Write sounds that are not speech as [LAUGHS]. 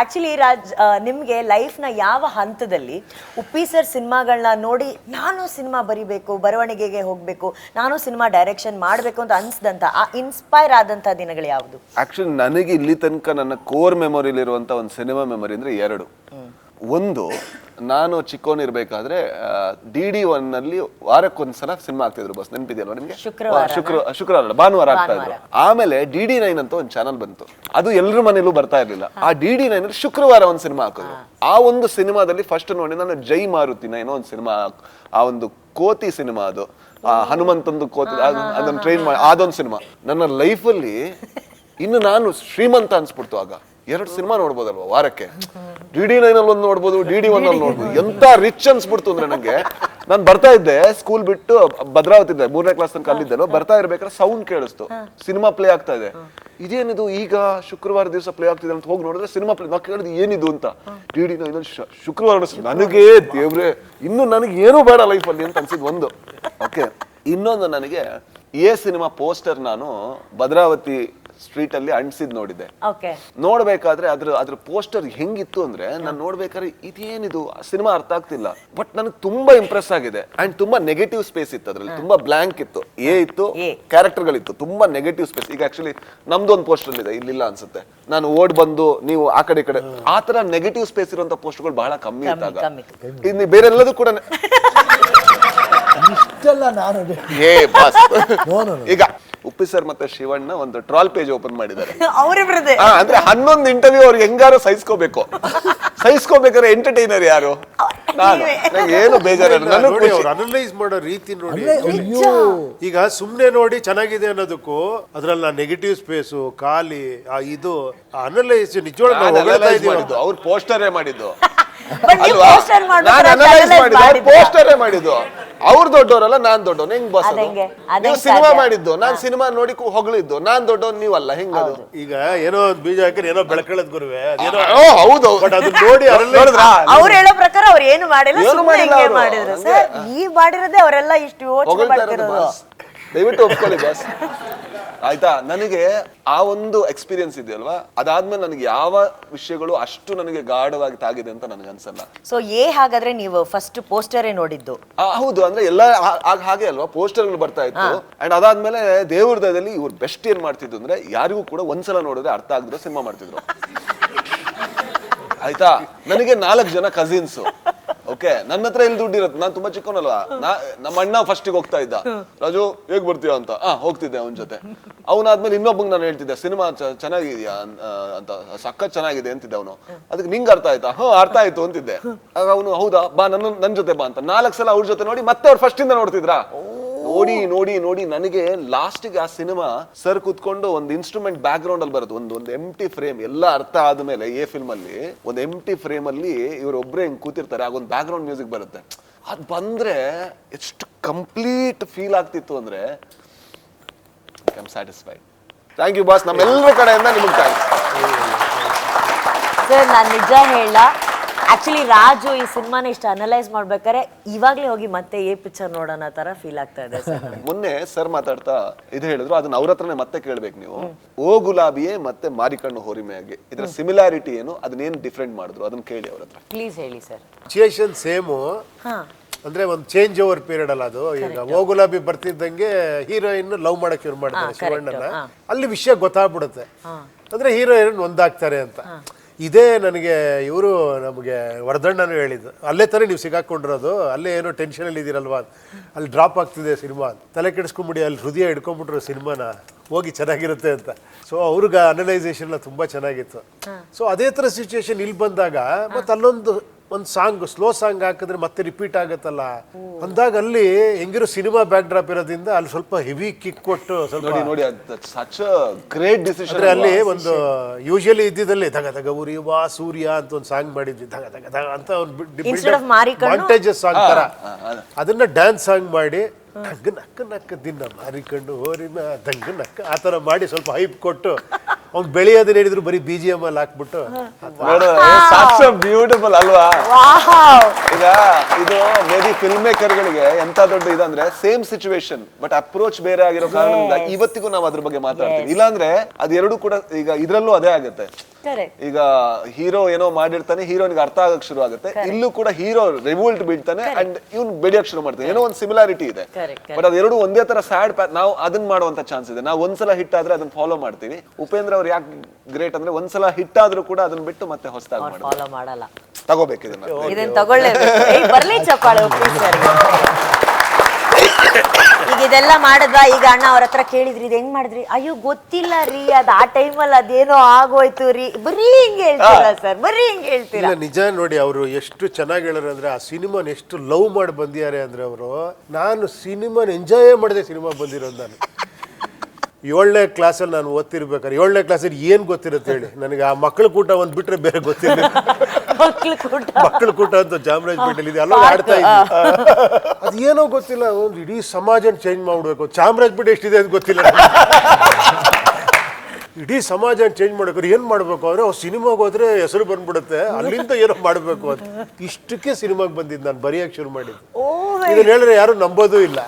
Actually Raj ನಿಮಗೆ ಲೈಫ್ನ ಯಾವ ಹಂತದಲ್ಲಿ ಉಪ್ಪಿ ಸರ್ ಸಿನಿಮಾಗಳನ್ನ ನೋಡಿ ನಾನು ಸಿನಿಮಾ ಬರಿಬೇಕು ಬರವಣಿಗೆಗೆ ಹೋಗಬೇಕು ನಾನು ಸಿನಿಮಾ ಡೈರೆಕ್ಷನ್ ಮಾಡಬೇಕು ಅಂತ ಅನ್ಸ್ದಂಥ ಆ ಇನ್ಸ್ಪೈರ್ ಆದಂಥ ದಿನಗಳು ಯಾವುದು? ಆ್ಯಕ್ಚುಲಿ ನನಗೆ ಇಲ್ಲಿ ತನಕ ನನ್ನ ಕೋರ್ ಮೆಮೊರಿಲಿರುವಂಥ ಒಂದು ಸಿನಿಮಾ ಮೆಮೊರಿ ಅಂದರೆ ಎರಡು. ಒಂದು ನಾನು ಚಿಕ್ಕೋನಿರ್ಬೇಕಾದ್ರೆ ಡಿ ಡಿ ಒನ್ನಲ್ಲಿ ವಾರಕ್ಕೊಂದ್ಸಲ ಸಿನಿಮಾ ಆಗ್ತಿದ್ರು ಬಸ್ ನೆನಪಿದೆಯಲ್ವಾ ನಿಮ್ಗೆ? ಶುಕ್ರವಾರ ಶುಕ್ರ ಶುಕ್ರವಾರ ಭಾನುವಾರ ಆಗ್ತಾ ಇದ್ರು. ಆಮೇಲೆ ಡಿ ಡಿ ನೈನ್ ಅಂತ ಒಂದು ಚಾನಲ್ ಬಂತು. ಅದು ಎಲ್ಲರ ಮನೇಲೂ ಬರ್ತಾ ಇರಲಿಲ್ಲ. ಆ ಡಿ ಡಿ ನೈನ್ ಅಲ್ಲಿ ಶುಕ್ರವಾರ ಒಂದು ಸಿನಿಮಾ ಹಾಕೋದು ಆ ಒಂದು ಸಿನಿಮಾದಲ್ಲಿ ಫಸ್ಟ್ ನೋಡಿ ನಾನು ಜೈ ಮಾರುತಿನ ಏನೋ ಒಂದು ಸಿನಿಮಾ ಆ ಒಂದು ಕೋತಿ ಸಿನಿಮಾ ಅದು. ಆ ಹನುಮಂತಂದು ಕೋತಿ ಅದನ್ನು ಟ್ರೈನ್ ಮಾಡಿ ಅದೊಂದು ಸಿನಿಮಾ ನನ್ನ ಲೈಫಲ್ಲಿ ಇನ್ನು ನಾನು ಶ್ರೀಮಂತ ಅನ್ಸ್ಬಿಡ್ತು ಆಗ. ಎರಡು ಸಿನಿಮಾ ನೋಡ್ಬೋದಲ್ವಾ ವಾರಕ್ಕೆ? ಡಿ ಡಿ ನೈನ್ ಅಲ್ಲಿ ಒಂದು ನೋಡ್ಬೋದು ಡಿ ಡಿ ಒನ್ ಅಲ್ಲಿ ನೋಡ್ಬೋದು. [LAUGHS] ಎಂತ ರಿಚ್ ಅನ್ಸ್ಬಿಡ್ತು ಅಂದ್ರೆ ನಂಗೆ ನಾನು ಬರ್ತಾ ಇದ್ದೆ ಸ್ಕೂಲ್ ಬಿಟ್ಟು ಭದ್ರಾವತಿ ಇದ್ದೆ ಮೂರನೇ ಕ್ಲಾಸ್ ತನಕ ಅಲ್ಲಿದ್ದೇನೋ ಬರ್ತಾ ಇರ್ಬೇಕಾದ್ರೆ ಸೌಂಡ್ ಕೇಳಿಸ್ತು. ಸಿನಿಮಾ ಪ್ಲೇ ಆಗ್ತಾ ಇದೆ. ಇದೇನಿದು ಈಗ ಶುಕ್ರವಾರ ದಿವಸ ಪ್ಲೇ ಆಗ್ತಿದೆ ಅಂತ ಹೋಗಿ ನೋಡಿದ್ರೆ ಸಿನಿಮಾ ಪ್ಲೇ ನಾವು ಕೇಳಿದ್ ಏನಿದು ಅಂತ? ಡಿ ಡಿ ನೈನ್ ಶುಕ್ರವಾರ ಅನ್ಸ್ತು. ನನಗೆ ದೇವ್ರೆ ಇನ್ನು ನನಗೆ ಏನೂ ಬೇಡ ಲೈಫಲ್ಲಿ ಅಂತ ಅನ್ಸಿದ್ ಒಂದು. ಓಕೆ ಇನ್ನೊಂದು ನನಗೆ ಎ ಸಿನಿಮಾ ಪೋಸ್ಟರ್ ನಾನು ಭದ್ರಾವತಿ ಸ್ಟ್ರೀಟ್ ಅಲ್ಲಿ ಅಂಟಿಸಿದ್ ನೋಡಿದೆ ಓಕೆ ನೋಡ್ಬೇಕಾದ್ರೆ ಅದ್ರ ಅದ್ರ ಪೋಸ್ಟರ್ ಹೆಂಗಿತ್ತು ಅಂದ್ರೆ ನಾನು ನೋಡ್ಬೇಕಾದ್ರೆ ಇದೇನಿದು ಸಿನಿಮಾ ಅರ್ಥ ಆಗ್ತಿಲ್ಲ. ಬಟ್ ನನಗೆ ತುಂಬಾ ಇಂಪ್ರೆಸ್ ಆಗಿದೆ. ಅಂಡ್ ತುಂಬಾ ನೆಗೆಟಿವ್ ಸ್ಪೇಸ್ ಇತ್ತು ಅದ್ರಲ್ಲಿ. ತುಂಬಾ ಬ್ಲಾಂಕ್ ಇತ್ತು. ಎ ಇತ್ತು ಕ್ಯಾರೆಕ್ಟರ್ ಕ್ಯಾರೆಕ್ಟರ್ಗಳಿತ್ತು ತುಂಬಾ ನೆಗೆಟಿವ್ ಸ್ಪೇಸ್ ಈಗ ಆಕ್ಚುಲಿ ನಮ್ದು ಒಂದು ಪೋಸ್ಟರ್ ಇದೆ ಇಲ್ಲಿಲ್ಲ ಅನ್ಸುತ್ತೆ. ನಾನು ಓಡ್ ಬಂದು ನೀವು ಆ ಕಡೆ ಈ ಕಡೆ. ಆ ತರ ನೆಗೆಟಿವ್ ಸ್ಪೇಸ್ ಇರುವಂತ ಪೋಸ್ಟ್ಗಳು ಬಹಳ ಕಮ್ಮಿ ಇದ್ದಾಗ. ಕಮ್ಮಿ. ಇನ್ನು ಬೇರೆಲ್ಲದೂ ಕೂಡ ನೆ- ಇಷ್ಟೆಲ್ಲ ನಾನು ಏ ಬಸ್. [LAUGHS] ಈಗ ಉಪ್ಪಿ ಸರ್ ಮತ್ತೆ ಶಿವಣ್ಣ ಒಂದು ಟ್ರಾಲ್ ಪೇಜ್ ಓಪನ್ ಮಾಡಿದ್ದಾರೆ. [LAUGHS] ಅವರಿಬ್ರದೇ? ಅಂದ್ರೆ ಹನ್ನೊಂದು ಇಂಟರ್ವ್ಯೂ ಅವ್ರಿಗೆ ಹೆಂಗಾರು ಸಹಿಸ್ಕೋಬೇಕು. ಸಹಿಸ್ಕೋಬೇಕಾದ್ರೆ ಎಂಟರ್ಟೈನರ್ ಯಾರು? ನಾನು. ನಂಗೆ ಏನು ನೋಡಿ ಅವ್ರು ಅನಲೈಸ್ ಮಾಡೋ ರೀತಿ ನೋಡಿ. ಅಯ್ಯೋ. ಈಗ ಸುಮ್ನೆ ನೋಡಿ ಚೆನ್ನಾಗಿದೆ ಅನ್ನೋದಕ್ಕೂ ಅದ್ರಲ್ಲಿ ನೆಗೆಟಿವ್ ಸ್ಪೇಸು ಖಾಲಿ ಆ ಇದು ಅನಲೈಸ್ ನಾವು ಹೊಗಳ್ತಾ ಇದೀವಿ. ಮಾಡಿದ್ದು. ಅವ್ರು ಪೋಸ್ಟರೇ ಮಾಡಿದ್ದು. [LAUGHS] ಬಟ್ ನೀವು ಅಲ್ವಾ? ನಾನು ಅನಲೈಸ್ analyze ಮಾಡಿದ್ದು. ಅವ್ರು ಪೋಸ್ಟರೇ ಮಾಡಿದ್ದು. ಅವ್ರು ದೊಡ್ಡವರಲ್ಲ ನಾನ್ ದೊಡ್ಡವನು ಹೆಂಗ್ ಬಸ್ ಅದು? ಅದಂಗ್ ನೀವು ಸಿನಿಮಾ ಸಾಧ್ಯ? ಮಾಡಿದ್ದು ನಾನ್ ಸಿನಿಮಾ ನೋಡಿ ಕು- ಹೊಗಳಿದ್ದು ನಾನ್ ದೊಡ್ಡವನು ನೀವಲ್ಲ ಹೆಂಗದು ಈಗ ಏನೋ ಬೀಜ ಹಾಕಿ ಏನೋ ಬೆಳಕಳದ್ ಗುರುವೆ ಅದೇನೋ ಓ ಹೌದು ಬಟ್ ಅದನ್ನ ನೋಡಿ ನೋಡಿದ್ರಾ? ಅವ್ರು ಹೇಳೋ ಪ್ರಕಾರ ಅವ್ರು ಏನು ಮಾಡಿಲ್ಲ ಏನು ಸುಮ್ಮನೆ ಮಾಡಿಲ್ಲ ಹಿಂಗೆ ಅವ್ರು. ಮಾಡಿದ್ರು. ಸರ್ ಈ ಮಾಡಿರೋದೇ ಅವರೆಲ್ಲ ಇಷ್ಟು ಯೋಚನೆ ಹೊಗಳ್ತಾ ಇರೋದು ಮಾಡ್ತಿರೋದು. ದಯವಿಟ್ಟು ಒಪ್ಕೊಳ್ಳಿ ಬಾಸ್ ಆಯ್ತಾ? ನನಗೆ ಆ ಒಂದು ಎಕ್ಸ್ಪೀರಿಯನ್ಸ್ ಇದೆಯಲ್ವಾ? ಅದಾದ್ಮೇಲೆ ನನಗೆ ಯಾವ ವಿಷಯಗಳು ಅಷ್ಟು ನನಗೆ ಗಾಢವಾಗಿ ತಾಗಿದೆ ಅಂತ ನನಗೆ ಅನ್ಸಲ್ಲ. ಸೊ ಏ ಹಾಗಾದ್ರೆ ನೀವು ಫಸ್ಟ್ ಪೋಸ್ಟರೇ ನೋಡಿದ್ದು? ಆ, ಹೌದು. ಅಂದ್ರೆ ಎಲ್ಲ ಆ- ಹಾಗೆ ಅಲ್ವಾ? ಪೋಸ್ಟರ್ಗಳು ಬರ್ತಾ ಇತ್ತು. ಅಂಡ್ ಅದಾದ್ಮೇಲೆ ದೇವ್ರ ದಯದಲ್ಲಿ ಇವ್ರು ಬೆಸ್ಟ್ ಏನ್ ಮಾಡ್ತಿದ್ರು ಅಂದ್ರೆ ಯಾರಿಗೂ ಕೂಡ ಒಂದ್ಸಲ ನೋಡಿದ್ರೆ ಅರ್ಥ ಆಗದಿರೋ ಸಿನಿಮಾ ಮಾಡ್ತಿದ್ರು. ಆಯ್ತಾ? ನನಗೆ ನಾಲ್ಕು ಜನ ಕಸಿನ್ಸ್ ಓಕೆ ನನ್ನ ಹತ್ರ ಎಲ್ಲಿ ದುಡ್ಡು ಇರುತ್ತೆ? ನಾನು ತುಂಬಾ ಚಿಕ್ಕವನಲ್ವಾ? ನಾ ನಮ್ಮ ಅಣ್ಣ ಫಸ್ಟಿಗೆ ಹೋಗ್ತಾ ಇದ್ದ. ರಾಜು ಹೇಗ್ ಬರ್ತೀಯ ಅಂತ? ಆ ಹೋಗ್ತಿದ್ದೆ ಅವನ ಜೊತೆ. ಅವನಾದ್ಮೇಲೆ ಇನ್ನೊಬ್ಬಂಗೆ ನಾನು ಹೇಳ್ತಿದ್ದೆ ಸಿನಿಮಾ ಚೆನ್ನಾಗಿದ್ಯಾ? ಅಂತ. ಸಖತ್ ಚೆನ್ನಾಗಿದೆ ಅಂತಿದ್ದೆ ಅವನು. ಅದಕ್ಕೆ ನಿಂಗೆ ಅರ್ಥ ಆಯ್ತಾ? ಹ್ಞೂ ಅರ್ಥ ಆಯ್ತು ಅಂತಿದ್ದೆ. ಆಗ ಅವನು ಹೌದಾ ಬಾ ನನ್ನ ನನ್ನ ಜೊತೆ ಬಾ ಅಂತ. ನಾಲ್ಕು ಸಲ ಅವ್ರ ಜೊತೆ ನೋಡಿ ಮತ್ತೆ ಅವ್ರು ಫಸ್ಟ್ ಇಂದ ನೋಡ್ತಿದ್ರಾ? ನೋಡಿ ನೋಡಿ ನೋಡಿ, ನನಗೆ ಲಾಸ್ಟಿಗೆ ಆ ಸಿನಿಮಾ ಸರ್ ಕುತ್ಕೊಂಡು ಒಂದು ಇನ್ಸ್ಟ್ರೂಮೆಂಟ್ ಬ್ಯಾಕ್ ಗ್ರೌಂಡ್ ಅಲ್ಲಿ ಬರುತ್ತೆ. ಒಂದು ಒಂದು ಎಂಟಿ ಫ್ರೇಮ್ ಎಲ್ಲ ಅರ್ಥ ಆದ್ಮೇಲೆ ಎ ಫಿಲ್ಮ್ ಅಲ್ಲಿ ಒಂದು ಎಂಟಿ ಫ್ರೇಮ್ ಅಲ್ಲಿ ಇವರೊಬ್ರೆ ಹಿಂಗ್ ಕೂತಿರ್ತಾರೆ. ಆಗ ಒಂದು ಬ್ಯಾಕ್ ಗ್ರೌಂಡ್ ಮ್ಯೂಸಿಕ್ ಬರುತ್ತೆ. ಅದ್ ಬಂದ್ರೆ ಎಷ್ಟು ಕಂಪ್ಲೀಟ್ ಫೀಲ್ ಆಗ್ತಿತ್ತು ಅಂದ್ರೆ ಸ್ಯಾಟಿಸ್ಫೈಡ್ ಥ್ಯಾಂಕ್ ಯು ಬಾಸ್ ನಮ್ಮೆಲ್ಲರ ಕಡೆಯಿಂದ ನಿಮಗೆ ಥ್ಯಾಂಕ್ಸ್ ಸರ್ ನಾನು ನಿಜ ಹೇಳ ಆಕ್ಚುಲಿ ರಾಜು ಈ ಸಿನಿಮಾನ ಇಷ್ಟು ಅನಲೈಸ್ ಮಾಡ್ಬೇಕಾದ್ರೆ ಇವಾಗ್ಲೇ ಹೋಗಿ ಮತ್ತೆ ಏ ಪಿಕ್ಚರ್ ನೋಡೋಣ ತರ ಫೀಲ್ ಆಗ್ತಾ ಇದೆ ಸರ್. [LAUGHS] ಮೊನ್ನೆ ಸರ್ ಮಾತಾಡ್ತಾ ಇದು ಹೇಳಿದ್ರು ಅದನ್ನ ಅವ್ರ ಹತ್ರನೇ ಮತ್ತೆ ಕೇಳ್ಬೇಕು ನೀವು. ಓ ಗುಲಾಬಿಯೇ ಮತ್ತೆ ಮಾರಿಕಣ್ಣು ಹೋರಿಮೆಯಾಗಿ. ಇದರ ಸಿಮಿಲಾರಿಟಿ ಏನು ಅದನ್ನೇನು ಡಿಫ್ರೆಂಟ್ ಮಾಡಿದ್ರು? ಅದನ್ನ ಕೇಳಿ ಅವ್ರ ಹತ್ರ. ಪ್ಲೀಸ್ ಹೇಳಿ ಸರ್ ಸಿಚುಯೇಷನ್ ಸೇಮು ಹಾ. ಅಂದ್ರೆ ಒಂದು ಚೇಂಜ್ ಓವರ್ ಪೀರಿಯಡ್ ಅಲ್ಲ ಅದು. ಈಗ ಓ ಗುಲಾಬಿ ಬರ್ತಿದ್ದಂಗೆ ಹೀರೋಯಿನ್ ಲವ್ ಮಾಡಕ್ ಶುರು ಮಾಡ್ತಾರೆ. ಶಿವಣ್ಣನ. ಅಲ್ಲಿ ವಿಷಯ ಗೊತ್ತಾಗ್ಬಿಡುತ್ತೆ. ಅಂದ್ರೆ ಹೀರೋಯಿನ್ ಒಂದಾಗ್ತಾರೆ ಅಂತ. ಇದೇ ನನಗೆ ಇವರು ನಮಗೆ ವರದಣ್ಣನು ಹೇಳಿದ್ದು. ಅಲ್ಲೇ ತಾನೇ ನೀವು ಸಿಗಾಕೊಂಡಿರೋದು ಅಲ್ಲೇ ಏನೋ ಟೆನ್ಷನಲ್ಲಿ ಇದ್ದೀರಲ್ವಾ ಅಲ್ಲಿ ಡ್ರಾಪ್ ಆಗ್ತಿದೆ ಸಿನಿಮಾ ತಲೆ ಕೆಡಿಸ್ಕೊಂಬಿಡಿ ಅಲ್ಲಿ ಹೃದಯ ಹಿಡ್ಕೊಂಬಿಟ್ರು ಸಿನಿಮಾನ. ಹೋಗಿ ಚೆನ್ನಾಗಿರುತ್ತೆ ಅಂತ. ಸೊ ಅವ್ರಿಗೆ ಅನಲೈಸೇಷನ್ ಎಲ್ಲ ತುಂಬ ಚೆನ್ನಾಗಿತ್ತು. ಸೊ ಅದೇ ಥರ ಸಿಚುವೇಶನ್ ಇಲ್ಲಿ ಬಂದಾಗ ಮತ್ತೆ ಅಲ್ಲೊಂದು ಒಂದು ಸಾಂಗ್ ಸ್ಲೋ ಸಾಂಗ್ ಹಾಕಿದ್ರೆ ಮತ್ತೆ ರಿಪೀಟ್ ಆಗುತ್ತಲ್ಲ. ಅಂದಾಗ ಅಲ್ಲಿ ಹೆಂಗಿರೋ ಸಿನಿಮಾ ಬ್ಯಾಕ್ ಡ್ರಾಪ್ ಇರೋದ್ರಿಂದ ಅಲ್ಲಿ ಸ್ವಲ್ಪ ಹೆವಿ ಕಿಕ್ ಕೊಟ್ಟು ಸ್ವಲ್ಪ ನೋಡಿ ನೋಡಿ ಸಚ್ ಗ್ರೇಟ್ ಡಿಸಿಷನ್ ಅಂದ್ರೆ ಅಲ್ಲಿ ಒಂದು ಯೂಶಲಿ ಇದ್ದಿದ್ದಲ್ಲಿ ಧಗ ಧಗ ಉರಿಯುವ ಸೂರ್ಯ ಅಂತ ಒಂದು ಸಾಂಗ್ ಮಾಡಿದ್ವಿ. ಧಗ ಧಗ ಧಗ ಅಂತ ಒಂದು? ಮಾಂಟೇಜಸ್ ಸಾಂಗ್ ತರ. ಅದನ್ನ ಡ್ಯಾನ್ಸ್ ಸಾಂಗ್ ಮಾಡಿ ದಂಗ ನಕ್ಕ ನಕ್ಕ ದಿನ ಮಾರಿಕೊಂಡು ಹೋರಿನ ದಂಗ ನಕ್ಕ ಆ ತರ ಮಾಡಿ ಸ್ವಲ್ಪ ಹೈಪ್ ಕೊಟ್ಟು ಅವ್ನು ಬೆಳೆಯೋದನ್ನ ಹೇಳಿದ್ರು ಬರೀ ಬಿ ಜಿ ಎಂ ಅಲ್ಲಿ ಹಾಕ್ಬಿಟ್ಟು. ಬ್ಯೂಟಿಫುಲ್ ಅಲ್ವಾ? ಈಗ ಇದು ಮೇಬಿ ಫಿಲ್ಮ್ ಮೇಕರ್ಗಳಿಗೆ ಎಂತ ದೊಡ್ಡ ಇದಂದ್ರೆ ಸೇಮ್ ಸಿಚುವೇಶನ್ ಬಟ್ ಅಪ್ರೋಚ್ ಬೇರೆ ಆಗಿರೋ ಕಾರಣದಿಂದ ಇವತ್ತಿಗೂ ನಾವು ಅದ್ರ ಬಗ್ಗೆ ಮಾತಾಡ್ತೀವಿ. ಇಲ್ಲಾಂದ್ರೆ ಅದೆರಡು ಕೂಡ ಈಗ ಇದ್ರಲ್ಲೂ ಅದೇ ಆಗುತ್ತೆ. ಈಗ ಹೀರೋ ಏನೋ ಮಾಡಿರ್ತಾನೆ ಹೀರೋನಿಗೆ ಅರ್ಥ ಆಗಕ್ ಶುರು ಆಗುತ್ತೆ. ಇಲ್ಲೂ ಕೂಡ ಹೀರೋ ರಿವೋಲ್ಟ್ ಬೀಳ್ತಾನೆ ಅಂಡ್ ಇವ್ನು ಬೆಳೆಯಕ್ ಶುರು ಮಾಡ್ತಾನೆ. ಏನೋ ಒಂದು ಸಿಮಿಲಾರಿಟಿ ಇದೆ. ಬಟ್ ಅದೆರಡು ಒಂದೇ ತರ ಸ್ಯಾಡ್ ನಾವು ಅದನ್ನ ಮಾಡುವಂತ ಚಾನ್ಸ್ ಇದೆ. ನಾವು ಒಂದ್ಸಲ ಹಿಟ್ ಆದ್ರೆ ಅದನ್ನ ಫಾಲೋ ಮಾಡ್ತೀವಿ ಉಪೇಂದ್ರ ಅವ್ರು ಯಾಕೆ ಗ್ರೇಟ್ ಅಂದ್ರೆ ಒಂದ್ಸಲ ಹಿಟ್ ಆದ್ರೂ ಕೂಡ ಅದನ್ನ ಬಿಟ್ಟು ಮತ್ತೆ ಹೊಸದಾಗಿ ಫಾಲೋ ಮಾಡಲ್ಲ. ತಗೋಬೇಕು ಇದನ್ನ. ಇದನ್ನ ತಗೊಳ್ಳೇಬೇಕು ಬರ್ಲಿ ಚಪ್ಪಾಳೆ ಈಗ ಇದೆಲ್ಲ ಮಾಡದ್ವಾ? ಈಗ ಅಣ್ಣ ಅವ್ರ ಹತ್ರ ಕೇಳಿದ್ರಿ ಇದು ಹೆಂಗ್ ಮಾಡಿದ್ರಿ? ಅಯ್ಯೋ ಗೊತ್ತಿಲ್ಲ ರೀ ಅದ್ ಆ ಟೈಮಲ್ಲಿ ಅದೇನೋ ಆಗೋಯ್ತು ರೀ. ಬರೀ ಹಿಂಗ್ ಹೇಳ್ತೀರಾ ಸರ್? ಬರೀ ಹಿಂಗ್ ಹೇಳ್ತೀರಾ? ಇಲ್ಲ ನಿಜ ನೋಡಿ ಅವರು ಎಷ್ಟು ಚೆನ್ನಾಗಿ ಹೇಳೋರು ಅಂದ್ರೆ ಆ ಸಿನಿಮಾನ ಎಷ್ಟು ಲವ್ ಮಾಡಿ ಬಂದಿದ್ದಾರೆ ಅಂದ್ರೆ ಅವರು ನಾನು ಸಿನಿಮಾನ ಎಂಜಾಯ್ ಮಾಡಿದೆ ಸಿನಿಮಾ ಬಂದಿರೋ ನಾನು. ಏಳನೇ ಕ್ಲಾಸಲ್ಲಿ ನಾನು ಓದ್ತಿರ್ಬೇಕಾದ್ರೆ ಏಳನೇ ಕ್ಲಾಸಲ್ಲಿ ಏನು ಗೊತ್ತಿರುತ್ತೆ ಹೇಳಿ? ನನಗೆ ಆ ಮಕ್ಕಳ ಕೂಟ ಒಂದು ಬಿಟ್ಟರೆ ಬೇರೆ ಗೊತ್ತಿಲ್ಲ ಮಕ್ಕಳ ಕೂಟ. ಅಂತ ಚಾಮರಾಜಪೇಟೆಯಲ್ಲಿ ಇದೆ. ಅಲ್ಲೋ ಆಡ್ತಾ ಇದ್ವಿ. ಏನೋ ಗೊತ್ತಿಲ್ಲ ಒಂದು ಇಡೀ ಸಮಾಜನ ಚೇಂಜ್ ಮಾಡಬೇಕು. ಚಾಮರಾಜಪೇಟೆ ಎಷ್ಟಿದೆ ಅಂತ ಗೊತ್ತಿಲ್ಲ ಇಡೀ ಸಮಾಜ ಚೇಂಜ್ ಮಾಡಬೇಕು. ಏನ್ ಮಾಡ್ಬೇಕು ಅಂದ್ರೆ ಸಿನಿಮಾಗೆ ಹೋದ್ರೆ ಹೆಸರು ಬಂದ್ಬಿಡುತ್ತೆ. ಅಲ್ಲಿಂದ ಏನೋ ಮಾಡ್ಬೇಕು ಅಂತ. ಇಷ್ಟಕ್ಕೆ ಸಿನಿಮಾಗೆ ಬಂದಿದ್ದು ನಾನು ಬರೆಯಕ್ಕೆ ಶುರು ಮಾಡಿದ್ದು. ಓ ಇದನ್ನ ಹೇಳಿದ್ರೆ ಯಾರು ನಂಬೋದು ಇಲ್ಲ.